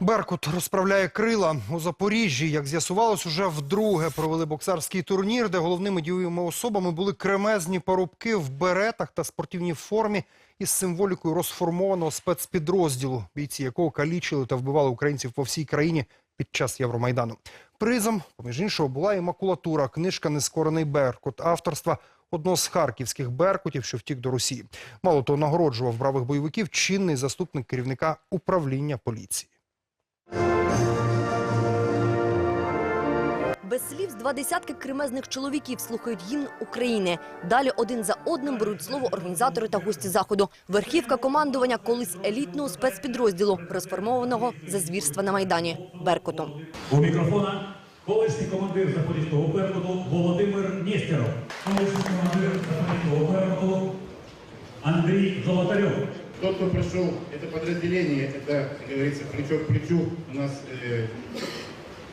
Беркут розправляє крила у Запоріжжі. Як з'ясувалось, уже вдруге провели боксерський турнір, де головними дієвими особами були кремезні парубки в беретах та спортивній формі із символікою розформованого спецпідрозділу, бійці якого калічили та вбивали українців по всій країні під час Євромайдану. Призом, поміж іншого, була і макулатура, книжка «Нескорений Беркут» авторства одного з харківських беркутів, що втік до Росії. Мало того, нагороджував бравих бойовиків чинний заступник керівника управління поліції. Без слів з два десятки кремезних чоловіків слухають гімн України. Далі один за одним беруть слово організатори та гості заходу. Верхівка командування колись елітного спецпідрозділу, розформованого за звірства на майдані Беркутом. У мікрофона колишній командир Запорізького Беркуту Володимир Нєстеров. Колишній командир Запорізького Беркуту Андрій Золотарьов. Тот, кто прошел это подразделение, это, как говорится, плечо к плечу у нас, э,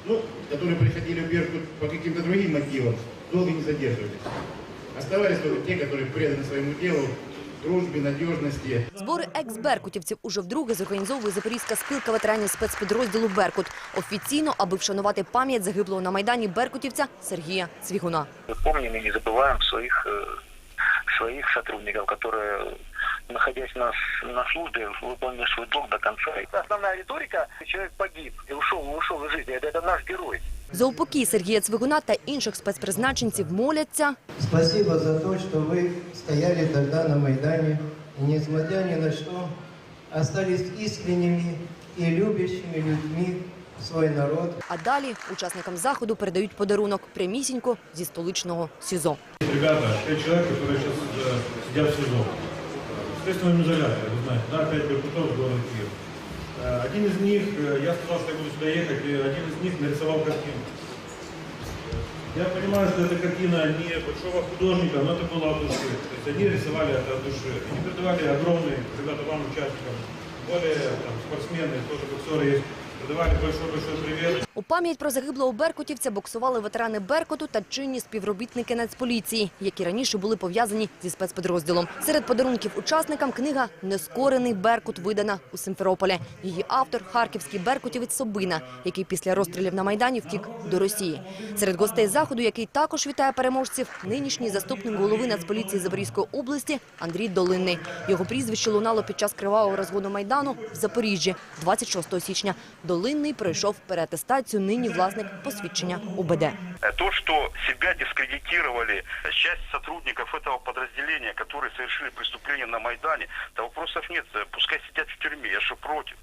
ну, которые приходили в Беркут по каким-то другим мотивам, долго не задерживались. Оставались только те, которые преданы своему делу, дружбе, надежности. Збори екс-беркутівців уже вдруге зорганізовує Запорізька спілка ветеранів спецпідрозділу Беркут. Офіційно, аби вшанувати пам'ять загиблого на майдані беркутівця Сергія Цвігуна. Мы помним и не забываем своих, э, своих сотрудников, которые, находясь на, с- на службе, выполнили свой долг до конца. Основная риторика – человек погиб и ушел, ушел из жизни. Это, это наш герой. За упокій Сергія Цвигуна та інших спецпризначенців моляться. Спасибо за то, что вы стояли тогда на Майдане и, несмотря ни на что, остались искренними и любящими людьми в свой народ. А далі учасникам заходу передають подарунок прямісінько зі столичного СІЗО. Ребята, пять человек, которые сейчас э, сидят в СИЗО. В следственном изоляторе, вы знаете, да, пять Беркутов, город Киев. Э, Один из них, э, я сказал, что я буду сюда ехать, и один из них нарисовал картину. Я понимаю, что эта картина не большого художника, но это было от души. То есть они рисовали это от души. Они передавали огромный, ребята, вам, участникам, более там, спортсмены, тоже боксеры есть, у пам'ять про загиблого беркутівця боксували ветерани Беркуту та чинні співробітники Нацполіції, які раніше були пов'язані зі спецпідрозділом. Серед подарунків учасникам книга «Нескорений Беркут» видана у Симферополі. Її автор – харківський беркутівець Собина, який після розстрілів на Майдані втік до Росії. Серед гостей заходу, який також вітає переможців, нинішній заступник голови Нацполіції Запорізької області Андрій Долинний. Його прізвище лунало під час кривавого розгону Майдану в Запоріжжі 26 січня. Долинний пройшов переатестацію, нині власник посвідчення УБД. Э, То, что себя дискредитировали часть сотрудников этого подразделения, которые совершили преступление на Майдане, да вопросов нет. Э, Пускай сидят в тюрьме, я же против.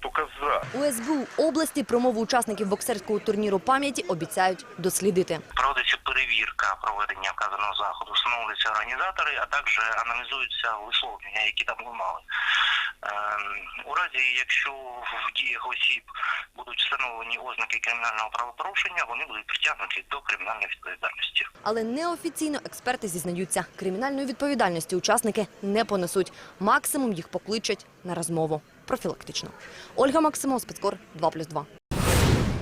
Только за. У СБУ області промову учасників боксерського турніру пам'яті обіцяють дослідити. Проводиться перевірка проведення вказаного заходу, встановлюються організатори, а також аналізуються висловлення, які там лунали. Разі, якщо в діях осіб будуть встановлені ознаки кримінального правопорушення, вони будуть притягнуті до кримінальної відповідальності. Але неофіційно експерти зізнаються, кримінальної відповідальності учасники не понесуть. Максимум їх покличуть на розмову профілактично. Ольга Максимов, спецкор 2+,2.